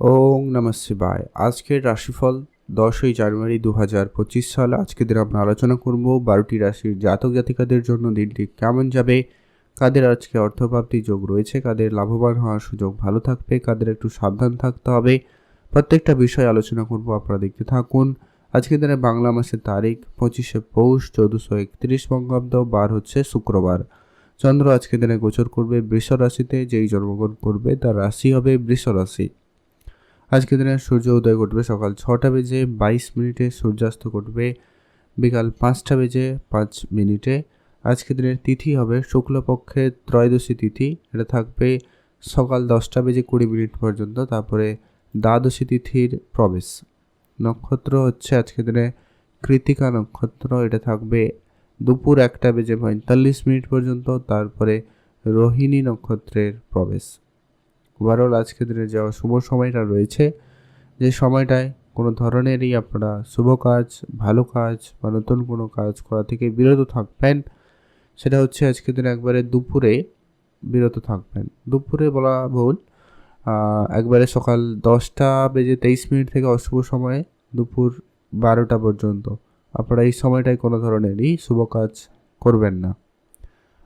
ওং নমঃ শিবায়। আজকের রাশিফল দশই জানুয়ারি দু হাজার পঁচিশ সাল। আজকে দিন আমরা আলোচনা করব বারোটি রাশির জাতক জাতিকাদের জন্য দিনটি কেমন যাবে, কাদের আজকে অর্থপ্রাপ্তি যোগ রয়েছে, কাদের লাভবান হওয়ার সুযোগ ভালো থাকবে, কাদের একটু সাবধান থাকতে হবে, প্রত্যেকটা বিষয় আলোচনা করব, আপনারা দেখতে থাকুন। আজকে দিনে বাংলা মাসের তারিখ পঁচিশে পৌষ চৌদ্দশো একত্রিশ বঙ্গাব্দ, বার হচ্ছে শুক্রবার। চন্দ্র আজকে দিনে গোচর করবে বৃষ রাশিতে, যেই জন্মগ্রহণ করবে তার রাশি হবে বৃষ রাশি। আজকে দিনে সূর্য উদয় ঘটবে সকাল ছটা বেজে বাইশ মিনিটে, সূর্যাস্ত ঘটবে বিকাল পাঁচটা বেজে পাঁচ মিনিটে। আজকে দিনের তিথি হবে শুক্লপক্ষের ত্রয়োদশী তিথি। এটা থাকবে সকাল দশটা বেজে কুড়ি মিনিট পর্যন্ত, তারপরে দ্বাদশী তিথির প্রবেশ। নক্ষত্র হচ্ছে আজকে দিনে কৃতিকা নক্ষত্র, এটা থাকবে দুপুর একটা বেজে পঁয়তাল্লিশ মিনিট পর্যন্ত, তারপরে রোহিণী নক্ষত্রের প্রবেশ। ওভারঅল আজকের দিনে যে শুভ সময়টা রয়েছে, যে সময়টায় কোনো ধরনেরই আপনারা শুভ কাজ, ভালো কাজ বা নতুন কোনো কাজ করা থেকে বিরত থাকবেন, সেটা হচ্ছে আজকের দিনে একবারে দুপুরে বিরত থাকবেন। দুপুরে বলা ভুল একবারে সকাল দশটা বেজে তেইশ মিনিট থেকে অশুভ সময়ে দুপুর বারোটা পর্যন্ত। আপনারা এই সময়টায় কোনো ধরনেরই শুভ কাজ করবেন না।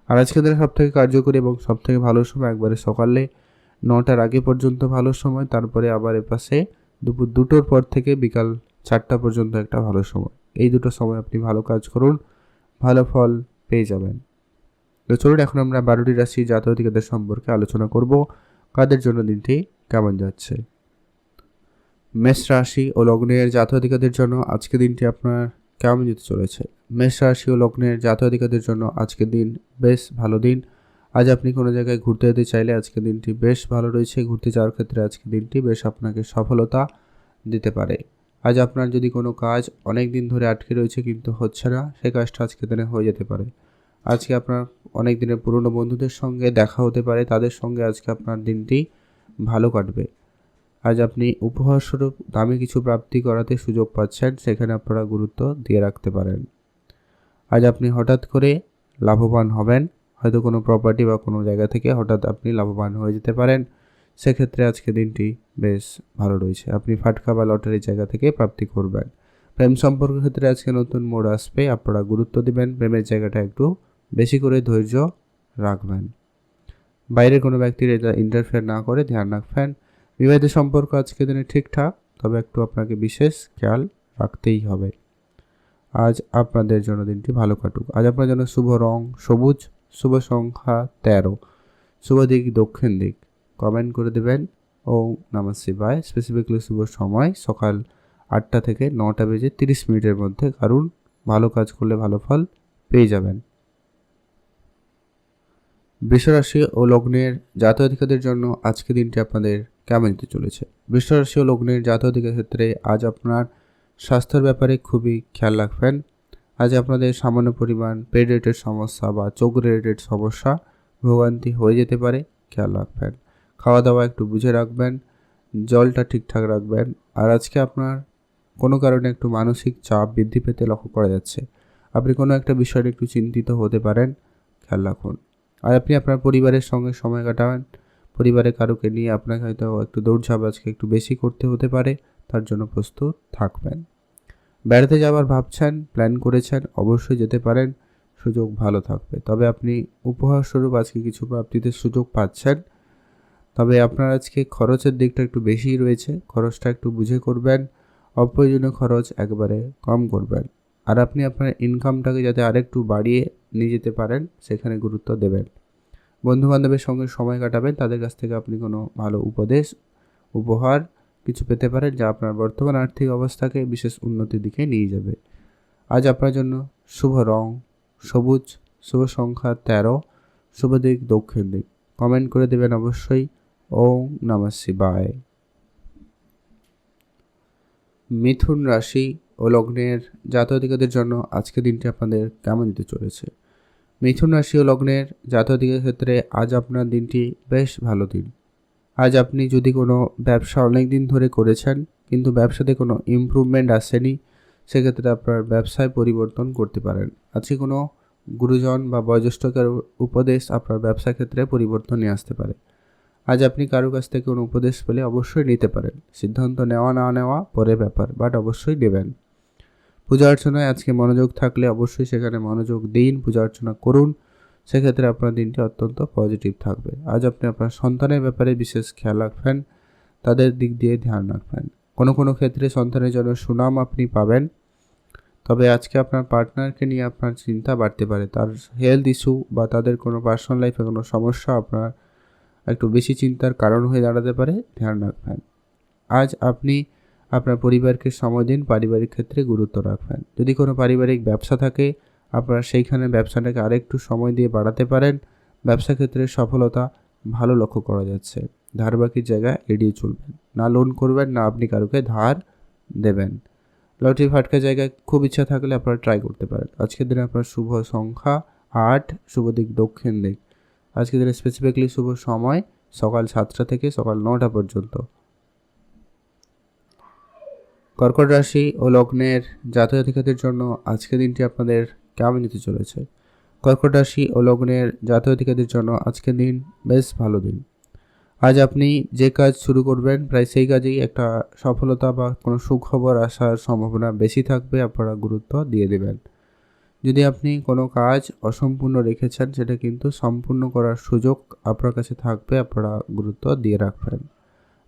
আর আজকের দিনে সবথেকে কার্যকরী এবং সবথেকে ভালো সময় একবারে সকালে নটার আগে পর্যন্ত ভালো সময়, তারপরে আবার এপাশে দুপুর দুটোর পর থেকে বিকাল চারটা পর্যন্ত একটা ভালো সময়। এই দুটো সময় আপনি ভালো কাজ করুন, ভালো ফল পেয়ে যাবেন। তো চলুন, এখন আমরা বারোটি রাশি জাতকদের সম্পর্কে আলোচনা করব। কাদের জন্য দিনটি কেমন যাচ্ছে? মেষ রাশি ও লগ্নের জাতকদের জন্য আজকে দিনটি আপনার কেমন যেতে চলেছে? মেষ রাশি ও লগ্নের জাতকদের জন্য আজকের দিন বেশ ভালো দিন। আজ আপনি কোনো জায়গায় ঘুরতে যেতে চাইলে আজকের দিনটি বেশ ভালো রয়েছে। ঘুরতে যাওয়ার ক্ষেত্রে আজকের দিনটি বেশ আপনাকে সফলতা দিতে পারে। আজ আপনার যদি কোনো কাজ অনেক দিন ধরে আটকে রয়েছে কিন্তু হচ্ছে না, সেই কাজটা আজকে দিনে হয়ে যেতে পারে। আজকে আপনার অনেক দিনের পুরনো বন্ধুদের সঙ্গে দেখা হতে পারে, তাদের সঙ্গে আজকে আপনার দিনটি ভালো কাটবে। আজ আপনি উপহারস্বরূপ দামি কিছু প্রাপ্তি করাতে সুযোগ পাচ্ছেন, সেখানে আপনারা গুরুত্ব দিয়ে রাখতে পারেন। আজ আপনি হঠাৎ করে লাভবান হবেন। হয়তো কোনো প্রপার্টি বা কোনো জায়গা থেকে হঠাৎ আপনি লাভবান হয়ে যেতে পারেন। সেক্ষেত্রে আজকে দিনটি বেশ ভালো রয়েছে। আপনি ফাটকা বা লটারির জায়গা থেকে প্রাপ্তি করবেন। প্রেম সম্পর্কের ক্ষেত্রে আজকে নতুন মোড় আসবে। আপনারা গুরুত্ব দিবেন। প্রেমের জায়গাটা একটু বেশি করে ধৈর্য রাখবেন। বাইরের কোনো ব্যক্তির এটা ইন্টারফেয়ার না করে ধ্যান রাখবেন। বিবাহিত সম্পর্ক আজকে দিনে ঠিকঠাক তবে একটু আপনাকে বিশেষ খেয়াল রাখতেই হবে। আজ আপনাদের জন্য দিনটি ভালো কাটুক। আজ আপনার জন্য শুভ রং সবুজ। শুভ সংখ্যা তেরো। শুভ দিক, দক্ষিণ দিক। কমেন্ট করে দেবেন। ও নমঃ শিবায়। স্পেসিফিকলি শুভ সময় সকাল আটটা থেকে নটা বেজে তিরিশ মিনিটের মধ্যে। কারণ ভালো কাজ করলে ভালো ফল পেয়ে যাবেন। বৃষরাশি ও লগ্নের জাতীয় জন্য আজকে দিনটি আপনাদের কেমন দিতে চলেছে? বৃষরাশি ও লগ্নের জাতীয় ক্ষেত্রে আজ আপনার স্বাস্থ্যের ব্যাপারে খুবই খেয়াল রাখবেন। আজ আপনাদের সামান্য পরিমাণ পেড রেটের সমস্যা বা চোখ রিলেটেড সমস্যা ভোগান্তি হয়ে যেতে পারে, খেয়াল রাখবেন। খাওয়া দাওয়া একটু বুঝে রাখবেন, জলটা ঠিকঠাক রাখবেন, আর আজকে আপনার কোনো কারণে একটু মানসিক চাপ বৃদ্ধি পেতে লক্ষ্য করা যাচ্ছে। আপনি কোনো একটা বিষয়ে একটু চিন্তিত হতে পারেন, খেয়াল রাখুন। আর আপনি আপনার পরিবারের সঙ্গে সময় কাটাবেন, পরিবারের কারোকে নিয়ে আপনাকে হয়তো একটু দৌড়ঝাঁপ আজকে একটু বেশি করতে হতে পারে, তার জন্য প্রস্তুত থাকবেন। বেড়াতে যাওয়ার ভাবছেন প্ল্যান করেছেন, অবশ্যই যেতে পারেন, সুযোগ ভালো থাকবে। তবে আপনি উপহারস্বরূপ আজকে কিছু প্রাপ্তিতে সুযোগ পাচ্ছেন। তবে আপনার আজকে খরচের দিকটা একটু বেশিই রয়েছে, খরচটা একটু বুঝে করবেন, অপ্রয়োজনীয় খরচ একবারে কম করবেন। আর আপনি আপনার ইনকামটাকে যাতে আরেকটু বাড়িয়ে নিয়ে যেতে পারেন, সেখানে গুরুত্ব দেবেন। বন্ধুবান্ধবের সঙ্গে সময় কাটাবেন, তাদের কাছ থেকে আপনি কোনো ভালো উপদেশ, উপহার কিছু পেতে পারেন যা আপনার বর্তমান আর্থিক অবস্থাকে বিশেষ উন্নতির দিকে নিয়ে যাবে। আজ আপনার জন্য শুভ রং, সবুজ, শুভ সংখ্যা তেরো, শুভ দিক দক্ষিণ দিক। কমেন্ট করে দেবেন অবশ্যই। ওম নমঃ শিবায়। মিথুন রাশি ও লগ্নের জাতীয়দিকদের জন্য আজকের দিনটি আপনাদের কেমন যেতে চলেছে? মিথুন রাশি ও লগ্নের জাতীয়দিকের ক্ষেত্রে আজ আপনার দিনটি বেশ ভালো দিন। আজ আপনি যদি কোনো ব্যবসা অনেক দিন ধরে করেছেন, কিন্তু ব্যবসাতে কোনো ইমপ্রুভমেন্ট আসেনি, সেক্ষেত্রে আপনার ব্যবসায় পরিবর্তন করতে পারেন। আজকে কোনো গুরুজন বা বয়োজ্যেষ্ঠকের উপদেশ আপনার ব্যবসা ক্ষেত্রে পরিবর্তন আসতে পারে। আজ আপনি কারও কাছ থেকে কোনো উপদেশ পেলে অবশ্যই নিতে পারেন। সিদ্ধান্ত নেওয়া না নেওয়া পরের ব্যাপার বাট অবশ্যই নেবেন। পূজা অর্চনায় আজকে মনোযোগ থাকলে অবশ্যই সেখানে মনোযোগ দিন, পূজা অর্চনা করুন। সেক্ষেত্রে আপনার দিনটি অত্যন্ত পজিটিভ থাকবে। আজ আপনি আপনার সন্তানের ব্যাপারে বিশেষ খেয়াল রাখবেন, তাদের দিক দিয়ে ধ্যান রাখবেন। কোনো কোনো ক্ষেত্রে সন্তানের জন্য সুনাম আপনি পাবেন, তবে আজকে আপনার পার্টনারকে নিয়ে আপনার চিন্তা বাড়তে পারে। তার হেলথ ইস্যু বা তাদের কোনো পার্সোনাল লাইফে কোনো সমস্যা আপনার একটু বেশি চিন্তার কারণ হয়ে দাঁড়াতে পারে, ধ্যান রাখবেন। আজ আপনি আপনার পরিবারকে সময় দিন, পারিবারিক ক্ষেত্রে গুরুত্ব রাখবেন। যদি কোনো পারিবারিক ব্যবসা থাকে আপনারা সেইখানে ব্যবসাটাকে আরেকটু সময় দিয়ে বাড়াতে পারেন। ব্যবসা ক্ষেত্রে সফলতা ভালো লক্ষ্য করা যাচ্ছে। ধার ধারবাকির জায়গা এড়িয়ে চলবেন। না লোন করবেন, না আপনি কারোকে ধার দেবেন। লটারি ফাটকা জায়গায় খুব ইচ্ছা থাকলে আপনারা ট্রাই করতে পারেন। আজকের দিনে আপনার শুভ সংখ্যা আট, শুভ দিক দক্ষিণ দিক। আজকের দিনে স্পেসিফিকলি শুভ সময় সকাল সাতটা থেকে সকাল নটা পর্যন্ত। কর্কট রাশি ও লগ্নের জাতজাতিকাদের জন্য আজকের দিনটি আপনাদের কেমন নিতে চলেছে। কর্কট রাশি ও লগ্নের জাতজাতিকাদের জন্য আজকের দিন বেশ ভালো দিন। আজ আপনি যে কাজ শুরু করবেন, প্রায় সেই কাজেই একটা সফলতা বা কোনো সুখবর আসার সম্ভাবনা বেশি থাকবে, আপনারা গুরুত্ব দিয়ে দেবেন। যদি আপনি কোনো কাজ অসম্পূর্ণ রেখেছেন, সেটা কিন্তু সম্পূর্ণ করার সুযোগ আপনার কাছে থাকবে, আপনারা গুরুত্ব দিয়ে রাখবেন।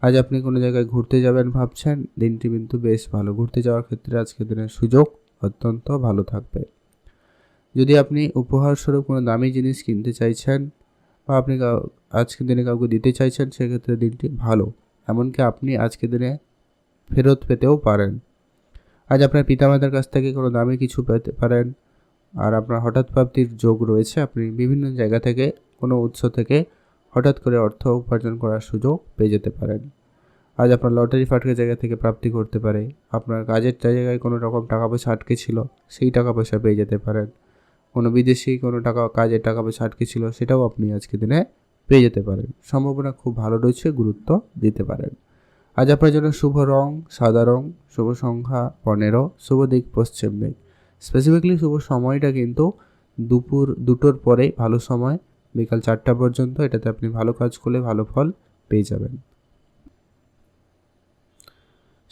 আজ আপনি কোনো জায়গায় ঘুরতে যাবেন ভাবছেন, দিনটি কিন্তু বেশ ভালো। ঘুরতে যাওয়ার ক্ষেত্রে আজকের দিনের সুযোগ অত্যন্ত ভালো থাকবে। যদি আপনি উপহার স্বরূপ কোনো দামি জিনিস কিনতে চাইছেন বা আপনি আজকের দিনে কাউকে দিতে চাইছেন, সেক্ষেত্রে দিনটি ভালো। এমনকি আপনি আজকের দিনে ফেরত পেতেও পারেন। আজ আপনার পিতামাতার কাছ থেকে কোনো দামি কিছু পেতে পারেন আর আপনার হঠাৎ প্রাপ্তির যোগ রয়েছে। আপনি বিভিন্ন জায়গা থেকে, কোনো উৎস থেকে হঠাৎ করে অর্থ উপার্জন করার সুযোগ পেয়ে যেতে পারেন। আজ আপনার লটারি ফাটকে জায়গা থেকে প্রাপ্তি করতে পারে। আপনার কাজের জায়গায় কোনো রকম টাকা পয়সা আটকে ছিল, সেই টাকা পয়সা পেয়ে যেতে পারেন। কোনো বিদেশি কোনো টাকা, কাজের টাকা পয়সা আটকে ছিল, সেটাও আপনি আজকে দিনে পেয়ে যেতে পারেন। সম্ভাবনা খুব ভালো রয়েছে, গুরুত্ব দিতে পারেন। আজ আপনার জন্য শুভ রং, সাদা রং, শুভ সংখ্যা পনেরো, শুভ দিক পশ্চিম দিক। স্পেসিফিকলি শুভ সময়টা কিন্তু দুপুর দুটোর পরে ভালো সময়, বিকাল চারটা পর্যন্ত এটাতে আপনি ভালো কাজ করলে ভালো ফল পেয়ে যাবেন।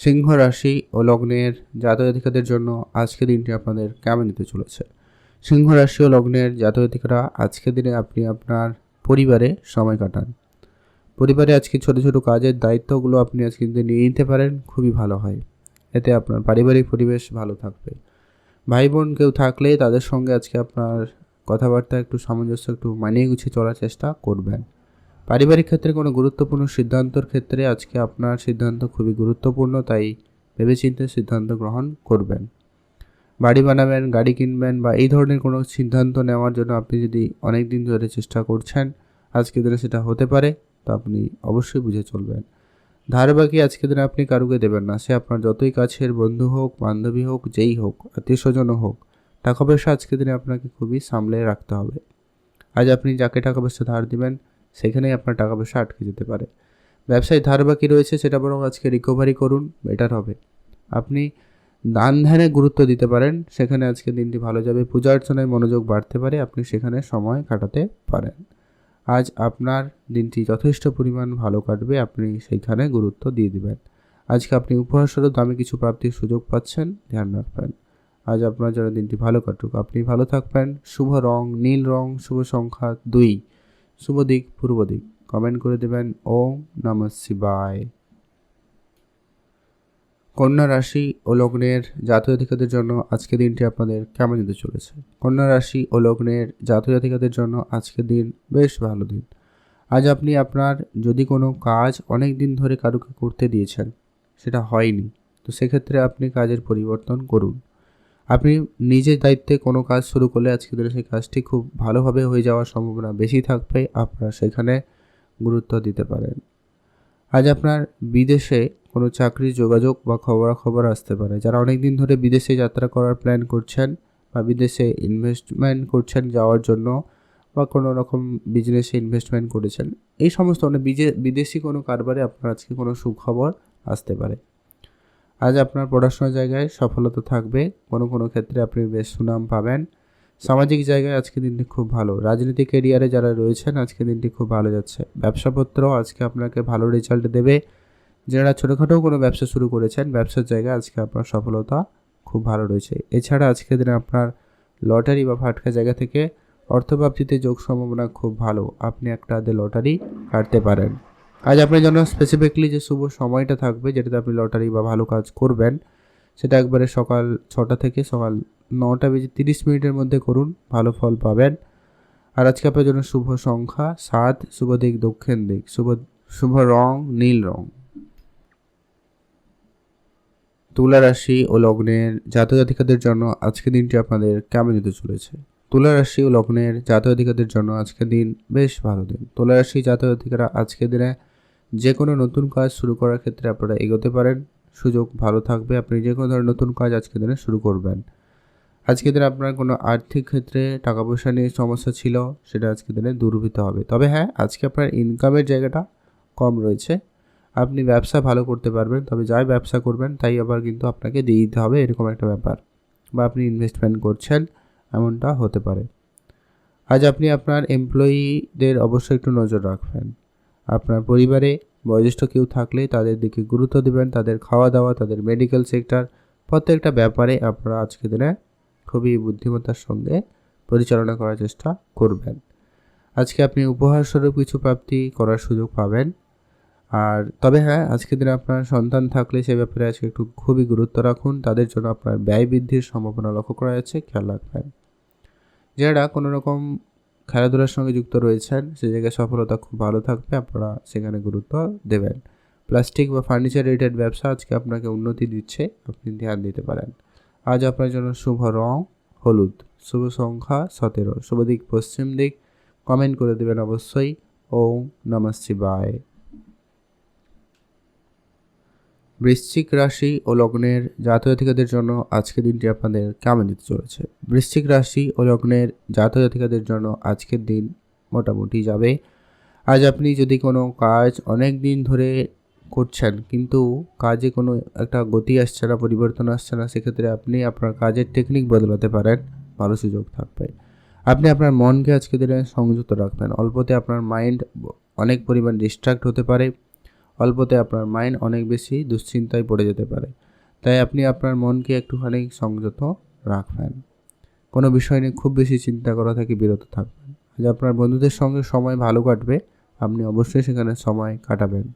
সিংহ রাশি ও লগ্নের জাতক জন্য আজকের দিনটি আপনাদের কেমন নিতে চলেছে? সিংহ রাশি ও লগ্নের জাতক আজকের দিনে আপনি আপনার পরিবারে সময় কাটান। পরিবারে আজকে ছোটো ছোটো কাজের দায়িত্বগুলো আপনি আজকে কিন্তু নিয়ে নিতে পারেন, খুবই ভালো হয়। এতে আপনার পারিবারিক পরিবেশ ভালো থাকবে। ভাই বোন কেউ থাকলে তাদের সঙ্গে আজকে আপনার কথাবার্তা একটু সামঞ্জস্য, একটু মানিয়ে গুছিয়ে চলার চেষ্টা করবেন। পারিবারিক ক্ষেত্রে কোনো গুরুত্বপূর্ণ সিদ্ধান্তর ক্ষেত্রে আজকে আপনার সিদ্ধান্ত খুবই গুরুত্বপূর্ণ, তাই ভেবেচিন্তে সিদ্ধান্ত গ্রহণ করবেন। বাড়ি বানাবেন, গাড়ি কিনবেন বা এই ধরনের কোনো সিদ্ধান্ত নেওয়ার জন্য আপনি যদি অনেক দিন ধরে চেষ্টা করছেন আজকে দিনে সেটা হতে পারে, তো আপনি অবশ্যই বুঝে চলবেন। ধার বাকি আজকে দিনে আপনি কারুকে দেবেন না, সে আপনার যতই কাছের বন্ধু হোক, বান্ধবী হোক, যেই হোক আত্মীয় স্বজনও হোক, টাকা পয়সা আজকে দিনে আপনাকে খুবই সামলে রাখতে হবে। আজ আপনি যাকে টাকা পয়সা ধার দিবেন, সেখানেই আপনার টাকা পয়সা আটকে যেতে পারে। ব্যবসায় ধার বাকি রয়েছে, সেটা বরং আজকে রিকভারি করুন বেটার হবে। আপনি দান ধ্যানে গুরুত্ব দিতে পারেন। সেখানে আজকে দিনটি ভালো যাবে। পূজা অর্চনায় মনোযোগ বাড়তে পারে। আপনি সেখানে সময় কাটাতে পারেন। আজ আপনার দিনটি যথেষ্ট পরিমাণ ভালো কাটবে। আপনি সেইখানে গুরুত্ব দিয়ে দিবেন। আজকে আপনি উপহারস্বরূপ দামে কিছু প্রাপ্তির সুযোগ পাচ্ছেন। ধ্যান রাখবেন। আজ আপনার জন্য দিনটি ভালো কাটুক। আপনি ভালো থাকবেন। শুভ রং, নীল রং, শুভ সংখ্যা দুই। শুভ দিক, পূর্ব দিক। কমেন্ট করে দেবেন। ওম নম শিবায়। কন্যা রাশি ও লগ্নের জাতীয়ধিকাদের জন্য আজকের দিনটি আপনাদের কেমন যেতে চলেছে? কন্যা রাশি ও লগ্নের জাতীয়ধিকাদের জন্য আজকের দিন বেশ ভালো দিন। আজ আপনি আপনার যদি কোনো কাজ অনেক দিন ধরে কারুকে করতে দিয়েছেন, সেটা হয়নি, তো সেক্ষেত্রে আপনি কাজের পরিবর্তন করুন। আপনি নিজের দায়িত্বে কোনো কাজ শুরু করলে আজকে দিনে সেই কাজটি খুব ভালোভাবে হয়ে যাওয়ার সম্ভাবনা বেশি থাকবে, আপনারা সেখানে গুরুত্ব দিতে পারেন। আজ আপনার বিদেশে কোনো চাকরির যোগাযোগ বা খবরাখবর আসতে পারে। যারা অনেক দিন ধরে বিদেশে যাত্রা করার প্ল্যান করছেন বা বিদেশে ইনভেস্টমেন্ট করছেন যাওয়ার জন্য বা কোনো রকম বিজনেসে ইনভেস্টমেন্ট করেছেন, এই সমস্ত মানে বিদেশি কোনো কারবারে আপনার আজকে কোনো সুখবর আসতে পারে। আজ আপনার পড়াশোনার জায়গায় সফলতা থাকবে, কোনো কোনো ক্ষেত্রে আপনি বেশ সুনাম পাবেন। সামাজিক জায়গায় আজকে দিনটি খুব ভালো। রাজনৈতিক এরিয়ারে যারা রয়েছেন, আজকে দিনটি খুব ভালো যাচ্ছে। ব্যবসাপত্র আজকে আপনাকে ভালো রেজাল্ট দেবে। যারা ছোটোখাটো কোনো ব্যবসা শুরু করেছেন, ব্যবসার জায়গায় আজকে আপনার সফলতা খুব ভালো রয়েছে। এছাড়া আজকের দিনে আপনার লটারি বা ফাটকা জায়গা থেকে অর্থপ্রাপ্তিতে যোগ সম্ভাবনা খুব ভালো। আপনি একটা লটারি কাটতে পারেন। আজ আপনার জন্য স্পেসিফিকলি যে শুভ সময়টা থাকবে, যেটাতে আপনি লটারি বা ভালো কাজ করবেন, সেটা একবারে সকাল ছটা থেকে সকাল নটা বেজে তিরিশ মিনিটের মধ্যে করুন, ভালো ফল পাবেন। আর আজকে আপনার জন্য শুভ সংখ্যা সাত, শুভ দিক দক্ষিণ দিক, শুভ শুভ রং, নীল রং। তুলা রাশি ও লগ্নের জাতজাতিকাদের জন্য আজকের দিনটি আপনাদের কেমন যেতে চলেছে? তুলা রাশি ও লগ্নের জাতজাতিকাদের জন্য আজকের দিন বেশ ভালো দিন। তুলা রাশি জাতজাতিকারা আজকের দিনে যে কোনো নতুন কাজ শুরু করার ক্ষেত্রে আপনারা এগোতে পারেন। সুযোগ ভালো থাকবে, আপনি যে কোনো ধরনের নতুন কাজ আজকের দিনে শুরু করবেন। আজকের দিনে আপনার কোনো আর্থিক ক্ষেত্রে টাকা পয়সা নিয়ে সমস্যা ছিল, সেটা আজকের দিনে দূরীভূত হবে। তবে হ্যাঁ আজকে আপনার ইনকামের জায়গাটা কম রয়েছে। আপনি ব্যবসা ভালো করতে পারবেন, তবে যাই ব্যবসা করবেন তাই আবার কিন্তু আপনাকে দিয়ে দিতে হবে এরকম একটা ব্যাপার বা আপনি ইনভেস্টমেন্ট করছেন এমনটা হতে পারে। আজ আপনি আপনার এমপ্লয়িদের অবশ্যই একটু নজর রাখবেন। আপনার পরিবারে বয়োজ্যেষ্ঠ কেউ থাকলে তাদের দিকে গুরুত্ব দেবেন, তাদের খাওয়া দাওয়া তাদের মেডিকেল সেক্টর প্রত্যেকটা ব্যাপারে আপনারা আজকে দিনে খুবই বুদ্ধিমত্তার সঙ্গে পরিচালনা করার চেষ্টা করবেন। আজকে আপনি উপহারস্বরূপ কিছু প্রাপ্তি করার সুযোগ পাবেন। আর তবে হ্যাঁ আজকের দিনে আপনার সন্তান থাকলে সে ব্যাপারে আজকে একটু খুবই গুরুত্ব রাখুন। তাদের জন্য আপনার ব্যয় বৃদ্ধির সম্ভাবনা লক্ষ্য করা যাচ্ছে, খেয়াল রাখবেন। যারা কোনো রকম খেলাধুলার সঙ্গে যুক্ত রয়েছেন, সে জায়গায় সফলতা খুব ভালো থাকবে, আপনারা সেখানে গুরুত্ব দেবেন। প্লাস্টিক বা ফার্নিচার রিলেটেড ব্যবসা আজকে আপনাকে উন্নতি দিচ্ছে, আপনি ধ্যান দিতে পারেন। আজ আপনার জন্য শুভ রং, হলুদ, শুভ সংখ্যা সতেরো। শুভ দিক, পশ্চিম দিক কমেন্ট করে দেবেন অবশ্যই। ওম নমঃ শিবায়। বৃশ্চিক রাশি ও লগ্নের জাতজাতিকাদের জন্য আজকের দিনটি আপনাদের কেমন দিতে চলেছে? বৃশ্চিক রাশি ও লগ্নের জাতজাতিকাদের জন্য আজকের দিন মোটামুটি যাবে। আজ আপনি যদি কোনো কাজ অনেক দিন ধরে করছেন কিন্তু কাজে কোনো একটা গতি আসছে না, পরিবর্তন আসছে না, সেক্ষেত্রে আপনি আপনার কাজের টেকনিক বদলাতে পারেন, ভালো সুযোগ থাকবে। আপনি আপনার মনকে আজকে দিনে সংযুক্ত রাখবেন। অল্পতে আপনার মাইন্ড অনেক পরিমাণ ডিস্ট্রাক্ট হতে পারে। অল্পতে আপনার মাইন্ড অনেক বেশি দুশ্চিন্তায় পড়ে যেতে পারে। তাই আপনি আপনার মনকে একটুখানি সংযত রাখবেন। কোনো বিষয় নিয়ে খুব বেশি চিন্তা করা থেকে বিরত থাকবেন। আজ আপনার বন্ধুদের সঙ্গে সময় ভালো কাটবে, আপনি অবশ্যই সেখানে সময় কাটাবেন।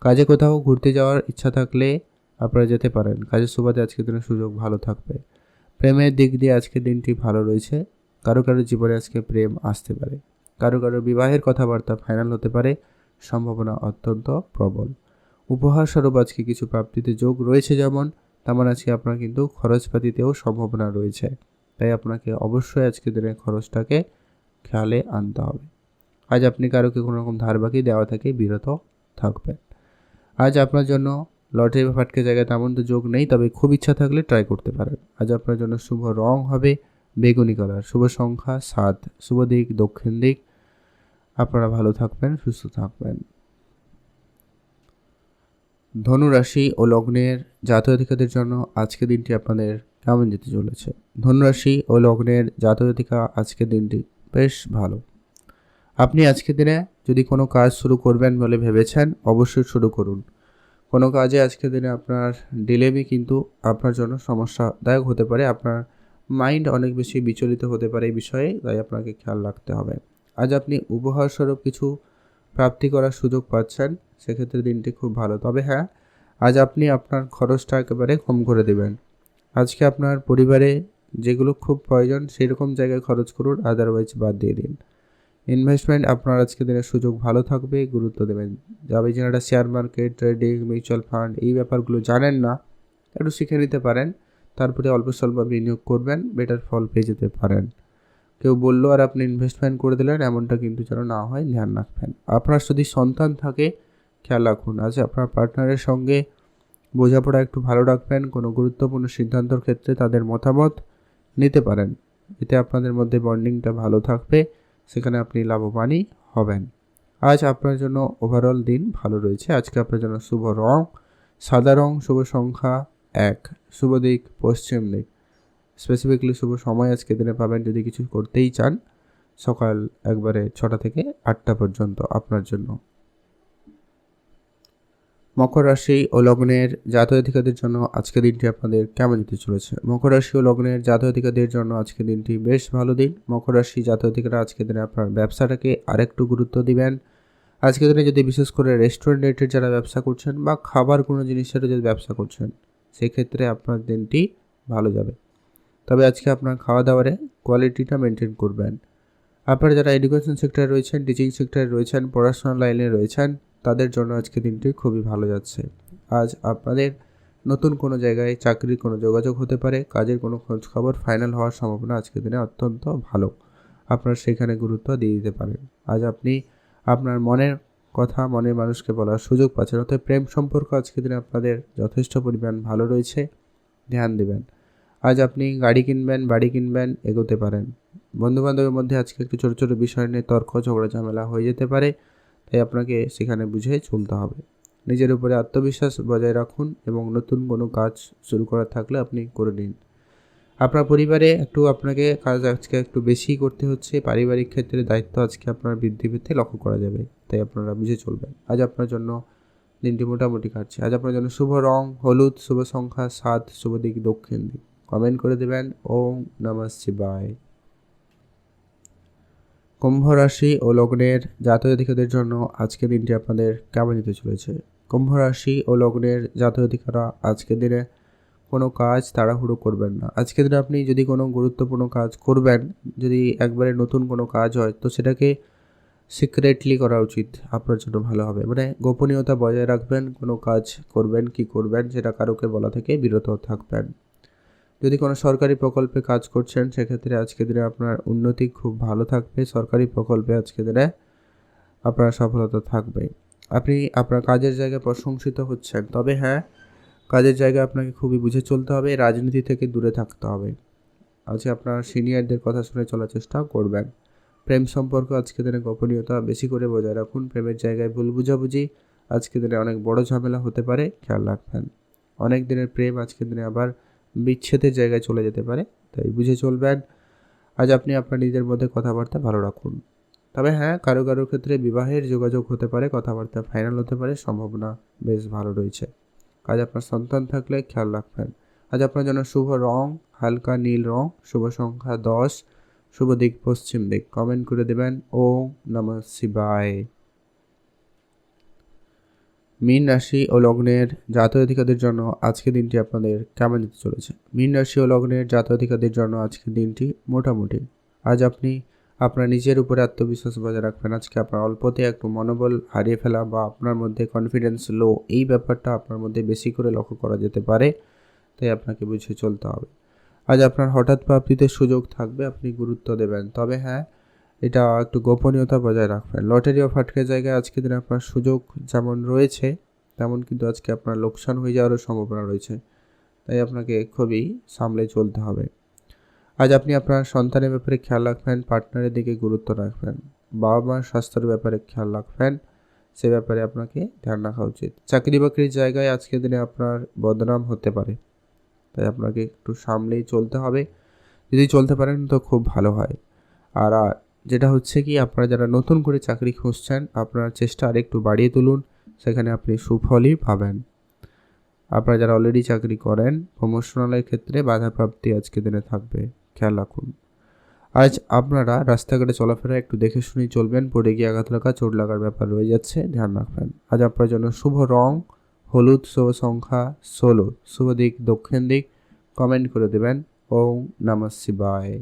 কাজে কোথাও ঘুরতে যাওয়ার ইচ্ছা থাকলে আপনারা যেতে পারেন। কাজের সুবাদে আজকের দিনের সুযোগ ভালো থাকবে। প্রেমের দিক দিয়ে আজকের দিনটি ভালো রয়েছে। কারও কারও জীবনে আজকে প্রেম আসতে পারে। কারও কারও বিবাহের কথাবার্তা ফাইনাল হতে পারে। সম্ভাবনা অত্যন্ত প্রবল। উপহার স্বরূপ আজকে কিছু প্রাপ্তিতে যোগ রয়েছে যেমন তেমন আজকে আপনার কিন্তু খরচপাতিতেও সম্ভাবনা রয়েছে। তাই আপনাকে অবশ্যই আজকে দিনের খরচটাকে খেয়ালে আনতে হবে। আজ আপনি কারোকে কোনো রকম ধার বাকি দেওয়া থেকে বিরত থাকবেন। আজ আপনার জন্য লটারি বা ফাটকে জায়গায় তেমন তো যোগ নেই, তবে খুব ইচ্ছা থাকলে ট্রাই করতে পারেন। আজ আপনার জন্য শুভ রং হবে বেগুনি কালার শুভ সংখ্যা সাত, শুভ দিক দক্ষিণ দিক আপনারা ভালো থাকবেন, সুস্থ থাকবেন। ধনুরাশি ও লগ্নের জাতজাতিকাদের জন্য আজকের দিনটি আপনাদের কেমন যেতে চলেছে? ধনুরাশি ও লগ্নের জাতজাতিকা আজকের দিনটি বেশ ভালো। আপনি আজকের দিনে যদি কোনো কাজ শুরু করবেন বলে ভেবেছেন, অবশ্যই শুরু করুন। কোনো কাজে আজকের দিনে আপনার ডিলেমি কিন্তু আপনার জন্য সমস্যাদায়ক হতে পারে। আপনার মাইন্ড অনেক বেশি বিচলিত হতে পারে এই বিষয়ে, তাই আপনাকে খেয়াল রাখতে হবে। আজ আপনি উপহারস্বরূপ কিছু প্রাপ্তি করার সুযোগ পাচ্ছেন, সেক্ষেত্রে দিনটি খুব ভালো। তবে হ্যাঁ আজ আপনি আপনার খরচটা একেবারে কম করে দেবেন। আজকে আপনার পরিবারে যেগুলো খুব প্রয়োজন, সেরকম জায়গায় খরচ করুন আদারওয়াইজ বাদ দিয়ে দিন। ইনভেস্টমেন্ট আপনার আজকে দিনের সুযোগ ভালো থাকবে, গুরুত্ব দেবেন। যাবে যারা share market, trading, mutual fund, এই ব্যাপারগুলো জানেন না, একটু শিখে নিতে পারেন। তারপরে অল্প স্বল্প বিনিয়োগ করবেন, বেটার ফল পেয়ে যেতে পারেন। কেউ বলল, আর, আপনি ইনভেস্টমেন্ট করে দিলেন, এমনটা কিন্তু যেন না হয়। ধ্যান রাখবেন। আপনার যদি সন্তান থাকে, খেয়াল রাখুন, আজ আপনার পার্টনারের সঙ্গে বোঝাপড়া একটু ভালো রাখবেন, কোনো গুরুত্বপূর্ণ সিদ্ধান্তর ক্ষেত্রে তাদের মতামত নিতে পারেন। এতে আপনাদের মধ্যে বন্ডিংটা ভালো থাকবে, সেখানে আপনি লাভবানই হবেন। আজ আপনার জন্য ওভারঅল দিন ভালো রয়েছে। আজকে আপনার জন্য শুভ রং, সাদা রং, শুভ সংখ্যা এক। শুভ দিক, পশ্চিম দিক। স্পেসিফিকলি শুভ সময় আজকে দিনে পাবেন যদি কিছু করতেই চান, সকাল একবারে ছটা থেকে আটটা পর্যন্ত আপনার জন্য। মকর রাশি ও লগ্নের জাতক জন্য আজকের দিনটি আপনাদের কেমন যেতে চলেছে? মকর রাশি ও লগ্নের জাতক জন্য আজকের দিনটি বেশ ভালো দিন। মকর রাশি জাতক আজকের দিনে আপনার ব্যবসাটাকে আরেকটু গুরুত্ব দিবেন। আজকের দিনে যদি বিশেষ করে রেস্টুরেন্ট রেটের যারা ব্যবসা করছেন বা খাবার কোনো জিনিসের যদি ব্যবসা করছেন, সেক্ষেত্রে আপনার দিনটি ভালো যাবে। তবে আজকে আপনার খাওয়া দাওয়ারে কোয়ালিটিটা মেনটেন করবেন। আপনারা যারা এডুকেশন সেক্টরে রয়েছেন টিচিং সেক্টরে রয়েছেন, পড়াশোনার লাইনে রয়েছেন, তাদের জন্য আজকে দিনটি খুবই ভালো যাচ্ছে। আজ আপনাদের নতুন কোনো জায়গায় চাকরির কোনো যোগাযোগ হতে পারে, কাজের কোনো খোঁজ খবর ফাইনাল হওয়ার সম্ভাবনা আজকের দিনে অত্যন্ত ভালো। আপনারা সেখানে গুরুত্ব দিয়ে দিতে পারেন। আজ আপনি আপনার মনের কথা, মনের মানুষকে বলার সুযোগ পাচ্ছেন অর্থাৎ প্রেম সম্পর্ক আজকের দিনে আপনাদের যথেষ্ট পরিমাণ ভালো রয়েছে। ধ্যান দেবেন। আজ আপনি গাড়ি কিনবেন, বাড়ি কিনবেন, এগোতে পারেন। বন্ধুবান্ধবের মধ্যে আজকে একটু ছোটো ছোটো বিষয় নিয়ে তর্ক, ঝগড়া, ঝামেলা হয়ে যেতে পারে, তাই আপনাকে সেখানে বুঝে চলতে হবে। নিজের উপরে আত্মবিশ্বাস বজায় রাখুন এবং নতুন কোনো কাজ শুরু করার থাকলে আপনি করে নিন। আপনার পরিবারে একটু আপনাকে কাজ আজকে একটু বেশি করতে হচ্ছে, পারিবারিক ক্ষেত্রে দায়িত্ব আজকে আপনার বৃদ্ধি পেতে লক্ষ্য করা যাবে, তাই আপনারা বুঝে চলবেন। আজ আপনার জন্য দিনটি মোটামুটি কাটছে। আজ আপনার জন্য শুভ রং, হলুদ, শুভ সংখ্যা সাত শুভ দিক, দক্ষিণ দিক। কমেন্ট করে দেবেন। ওম নমঃ শিবায়। কুম্ভ রাশি ও লগ্নের জাতীয় জন্য আজকের দিনটি আপনাদের কেমন যেতে চলেছে? কুম্ভ রাশি ও লগ্নের জাতীয় আজকের দিনে কোনো কাজ তাড়াহুড়ো করবেন না। আজকের দিনে আপনি যদি কোনো গুরুত্বপূর্ণ কাজ করবেন, যদি একবারে নতুন কোনো কাজ হয়, তো সেটাকে সিক্রেটলি করা উচিত। আপনার জন্য ভালো হবে। মানে গোপনীয়তা বজায় রাখবেন, কোনো কাজ করবেন, কি করবেন, সেটা কারোকে বলা থেকে বিরত থাকবেন। যদি কোনো সরকারি প্রকল্পে কাজ করছেন, সেক্ষেত্রে আজকে দিনে আপনার উন্নতি খুব ভালো থাকবে। সরকারি প্রকল্পে আজকে দিনে আপনার সফলতা থাকবে। আপনি আপনার কাজের জায়গায় প্রশংসিত হচ্ছেন। তবে হ্যাঁ কাজের জায়গায় আপনাকে খুবই বুঝে চলতে হবে, রাজনীতি থেকে দূরে থাকতে হবে। আজকে আপনার সিনিয়রদের কথা শুনে চলার চেষ্টা করবেন। প্রেম সম্পর্ক আজকে দিনে গোপনীয়তা বেশি করে বজায় রাখুন। প্রেমের জায়গায় ভুল বুঝাবুঝি আজকে দিনে অনেক বড় ঝামেলা হতে পারে। খেয়াল রাখবেন। অনেক দিনের প্রেম আজকের দিনে আবার বিচ্ছেদের জায়গায় চলে যেতে পারে। তাই বুঝে চলবেন। আজ আপনি আপনার নিজের মধ্যে কথাবার্তা ভালো রাখুন। তবে হ্যাঁ কারও কারোর ক্ষেত্রে বিবাহের যোগাযোগ হতে পারে, কথাবার্তা ফাইনাল হতে পারে, সম্ভাবনা বেশ ভালো রয়েছে। আজ আপনার সন্তান থাকলে খেয়াল রাখবেন। আজ আপনার জন্য শুভ রং, হালকা নীল রং, শুভ সংখ্যা দশ, শুভ দিক পশ্চিম দিক। কমেন্ট করে দেবেন। ও নম শিবায়। মীন রাশি ও লগ্নের জাতীয় অধিকারদের জন্য আজকের দিনটি আপনাদের কেমন যেতে চলেছে? মীন রাশি ও লগ্নের জাতীয় অধিকারদের জন্য আজকের দিনটি মোটামুটি। আজ আপনি আপনার নিজের উপরে আত্মবিশ্বাস বজায় রাখবেন। আজকে আপনার অল্পতে একটু মনোবল হারিয়ে ফেলা বা আপনার মধ্যে কনফিডেন্স লো এই ব্যাপারটা আপনার মধ্যে বেশি করে লক্ষ্য করা যেতে পারে, তাই আপনাকে বুঝে চলতে হবে। আজ আপনার হঠাৎ প্রাপ্তিতে সুযোগ থাকবে, আপনি গুরুত্ব দেবেন। তবে হ্যাঁ এটা একটু গোপনীয়তা বজায় রাখবেন। লটারি অফ আটকে জায়গায় আজকের দিনে আপনার সুযোগ যেমন রয়েছে, তেমন কিন্তু আজকে আপনার লোকসান হয়ে যাওয়ারও সম্ভাবনা রয়েছে। তাই আপনাকে খুবই সামলে চলতে হবে। আজ আপনি আপনার সন্তানের ব্যাপারে খেয়াল রাখবেন, পার্টনারের দিকে গুরুত্ব রাখবেন বাবা মার স্বাস্থ্যের ব্যাপারে খেয়াল রাখবেন, সে ব্যাপারে আপনাকে ধ্যান রাখা উচিত। চাকরি বাকরির জায়গায় আজকের দিনে আপনার বদনাম হতে পারে। তাই আপনাকে একটু সামলেই চলতে হবে। যদি চলতে পারেন তো খুব ভালো হয়। আর যেটা হচ্ছে কি, আপনারা যারা নতুন করে চাকরি খুঁজছেন, আপনার চেষ্টা আরেকটু বাড়িয়ে তুলুন, সেখানে আপনি সুফলই পাবেন। আপনারা যারা অলরেডি চাকরি করেন প্রমোশনালের ক্ষেত্রে বাধাপ্রাপ্তি আজকে দিনে থাকবে, খেয়াল রাখুন। আজ আপনারা রাস্তাঘাটে চলাফেরা একটু দেখে শুনেই চলবেন, পড়ে গিয়ে আঘাত লাগা, চোট লাগার ব্যাপার রয়ে যাচ্ছে, ধ্যান রাখবেন। আজ আপনার জন্য শুভ রং, হলুদ, শুভ সংখ্যা, ষোলো। শুভ দিক, দক্ষিণ দিক কমেন্ট করে দেবেন। ওম নমঃ শিবায়।